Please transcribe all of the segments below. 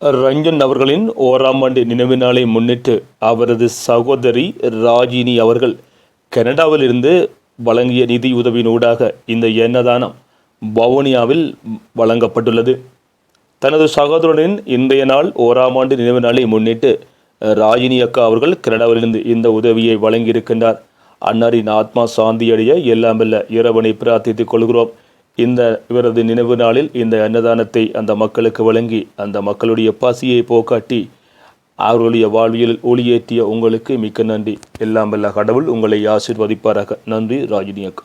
ரஞ்சன் அவர்களின் ஓராம் ஆண்டு நினைவு நாளை முன்னிட்டு அவரது சகோதரி ராஜினி அவர்கள் கனடாவிலிருந்து வழங்கிய நிதியுதவியினூடாக இந்த எண்ணதானம் வவுனியாவில் வழங்கப்பட்டுள்ளது. தனது சகோதரனின் இன்றைய நாள் ஓராம் ஆண்டு நினைவு நாளை முன்னிட்டு ராஜினி அக்கா அவர்கள் கனடாவிலிருந்து இந்த உதவியை வழங்கியிருக்கின்றார். அன்னாரின் ஆத்மா சாந்தியடைய எல்லாம் வல்ல இறைவனை பிரார்த்தித்துக் கொள்கிறோம். இந்த இவரது நினைவு நாளில் இந்த அன்னதானத்தை அந்த மக்களுக்கு வழங்கி அந்த மக்களுடைய பசியை போக்காட்டி அவர்களுடைய வாழ்வியல் ஒளியேற்றிய உங்களுக்கு மிக்க நன்றி. எல்லாம் வல்ல கடவுள் உங்களை ஆசிர்வதிப்பாராக. நன்றி ராஜினி அக்கா.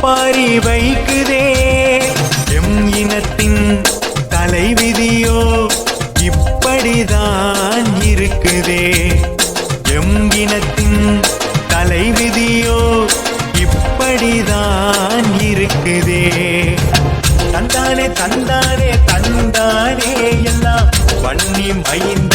பாரி வைக்குதே. எம் இனத்தின் தலைவிதியோ இப்படிதான் இருக்குதே. எம் இனத்தின் தலைவிதியோ இப்படிதான் இருக்குதே. தந்தானே தந்தானே தந்தானே எல்லாம் வன்னி மைந்த